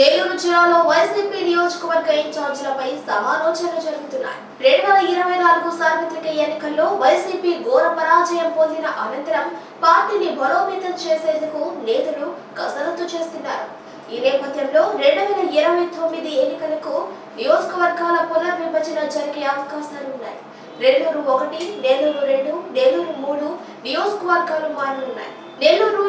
నెల్లూరు జిల్లాలో వైసీపీ నియోజకవర్గ ఇన్ఛార్జీలపై సమాలోచనలు జరుగుతున్నాయి. రెండు వేల ఇరవై నాలుగు సార్వత్రిక ఎన్నికల్లో వైసీపీ ఘోర పరాజయం పొందిన అనంతరం పార్టీని బలోపేతం చేసేందుకు నేతలు కసరత్తు చేస్తున్నారు. ఈ నేపథ్యంలో రెండు వేల ఇరవై తొమ్మిది ఎన్నికలకు నియోజకవర్గాల పునర్విభజన జరిగే అవకాశాలు ఉన్నాయి. నెల్లూరు ఒకటి నెల్లూరు రెండు నెల్లూరు మూడు నియోజకవర్గాలు మారనున్నాయి. నెల్లూరు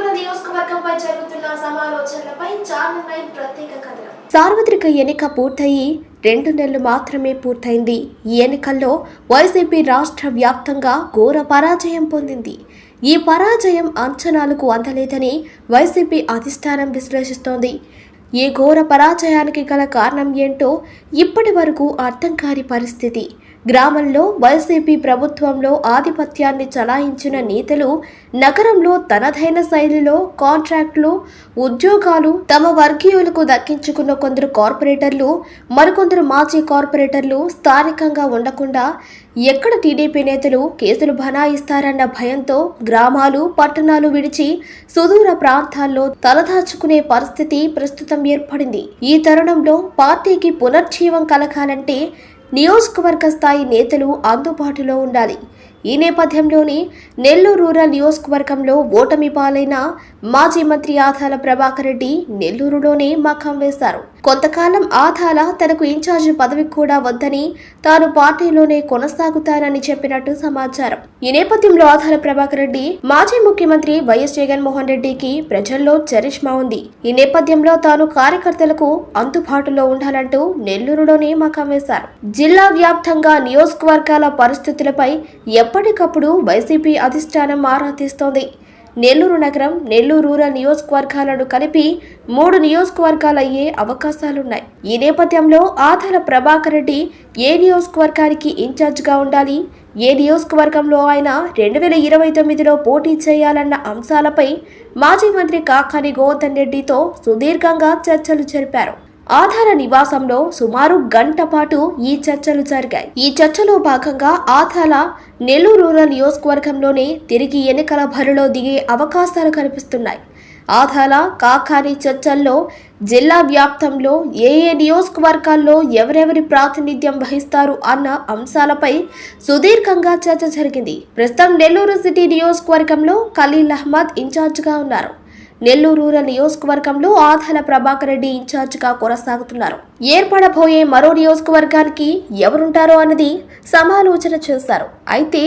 నియోజకవర్గంపై జరుగుతున్న సమాలోచనలపై ఛానల్ నైన్ ప్రత్యేక కథనం. సార్వత్రిక ఎన్నిక పూర్తయి రెండు నెలలు మాత్రమే పూర్తయింది. ఈ ఎన్నికల్లో వైసీపీ రాష్ట్ర వ్యాప్తంగా ఘోర పరాజయం పొందింది. ఈ పరాజయం అంచనాలకు అందలేదని వైసీపీ అధిష్టానం విశ్లేషిస్తోంది. ఈ ఘోర పరాజయానికి గల కారణం ఏంటో ఇప్పటి వరకు అర్థం కాని పరిస్థితి. గ్రామంలో వైసీపీ ప్రభుత్వంలో ఆధిపత్యాన్ని చలాయించిన నేతలు నగరంలో తనదైన శైలిలో కాంట్రాక్టులు ఉద్యోగాలు తమ వర్గీయులకు దక్కించుకున్న కొందరు కార్పొరేటర్లు మరికొందరు మాజీ కార్పొరేటర్లు స్థానికంగా ఉండకుండా ఎక్కడ టీడీపీ నేతలు కేసులు బనాయిస్తారన్న భయంతో గ్రామాలు పట్టణాలు విడిచి సుదూర ప్రాంతాల్లో తలదాచుకునే పరిస్థితి ప్రస్తుతం ఏర్పడింది. ఈ తరుణంలో పార్టీకి పునర్జీవం కలగాలంటే నియోజకవర్గ స్థాయి నేతలు అందుబాటులో ఉండాలి. ఈ నేపథ్యంలోని నెల్లూరు రూరల్ నియోజకవర్గంలో ఓటమి పాలైన మాజీ మంత్రి ఆధాల ప్రభాకర్ రెడ్డి నెల్లూరులోనే మఖం వేశారు. కొంతకాలం ఆధాల తనకు ఇన్ఛార్జి పదవి కూడా వద్దని తాను పార్టీలోనే కొనసాగుతానని చెప్పినట్టు సమాచారం. ఈ నేపథ్యంలో ఆధాల ప్రభాకర్ రెడ్డి మాజీ ముఖ్యమంత్రి వైఎస్ జగన్మోహన్ రెడ్డికి ప్రజల్లో చరిష్మా ఉంది. ఈ నేపథ్యంలో తాను కార్యకర్తలకు అందుబాటులో ఉండాలంటూ నెల్లూరులోనే మఖం వేశారు. జిల్లా వ్యాప్తంగా నియోజకవర్గాల పరిస్థితులపై ఎప్పటికప్పుడు వైసీపీ అధిష్టానం ఆరా తీస్తోంది. నెల్లూరు నగరం నెల్లూరు రూరల్ నియోజకవర్గాలను కలిపి మూడు నియోజకవర్గాలయ్యే అవకాశాలున్నాయి. ఈ నేపథ్యంలో ఆధార ప్రభాకర్ రెడ్డి ఏ నియోజకవర్గానికి ఇన్ఛార్జ్గా ఉండాలి? ఏ నియోజకవర్గంలో ఆయన రెండు వేల ఇరవై తొమ్మిదిలో పోటీ చేయాలన్న అంశాలపై మాజీ మంత్రి కాకాని గోవర్ధన్ రెడ్డితో సుదీర్ఘంగా చర్చలు జరిపారు. ఆధార నివాసంలో సుమారు గంట పాటు ఈ చర్చలు జరిగాయి. ఈ చర్చలో భాగంగా ఆధార నెల్లూరు రూరల్ నియోజకవర్గంలోనే తిరిగి ఎన్నికల బరిలో దిగే అవకాశాలు కనిపిస్తున్నాయి. ఆధార కాకాని చర్చల్లో జిల్లా వ్యాప్తంలో ఏ ఏ నియోజకవర్గాల్లో ఎవరెవరి ప్రాతినిధ్యం వహిస్తారు అన్న అంశాలపై సుదీర్ఘంగా చర్చ జరిగింది. ప్రస్తుతం నెల్లూరు సిటీ నియోజకవర్గంలో ఖలీల్ అహ్మద్ ఇన్ఛార్జ్గా ఉన్నారు. నెల్లూరు రూరల్ నియోజకవర్గంలో ఆధాల ప్రభాకర్ రెడ్డి ఇన్ఛార్జిగా కొనసాగుతున్నారు. ఏర్పడబోయే మరో నియోజకవర్గానికి ఎవరుంటారో అన్నది సమాలోచన చేశారు. అయితే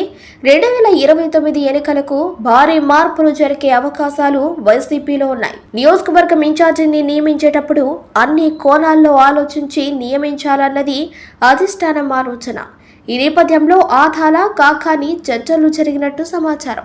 రెండు వేల ఇరవై తొమ్మిది ఎన్నికలకు భారీ మార్పులు జరిగే అవకాశాలు వైసీపీలో ఉన్నాయి. నియోజకవర్గం ఇన్ఛార్జిని నియమించేటప్పుడు అన్ని కోణాల్లో ఆలోచించి నియమించాలన్నది అధిష్టానం ఆలోచన. ఈ నేపథ్యంలో ఆధాల కాకాని చర్చలు జరిగినట్టు సమాచారం.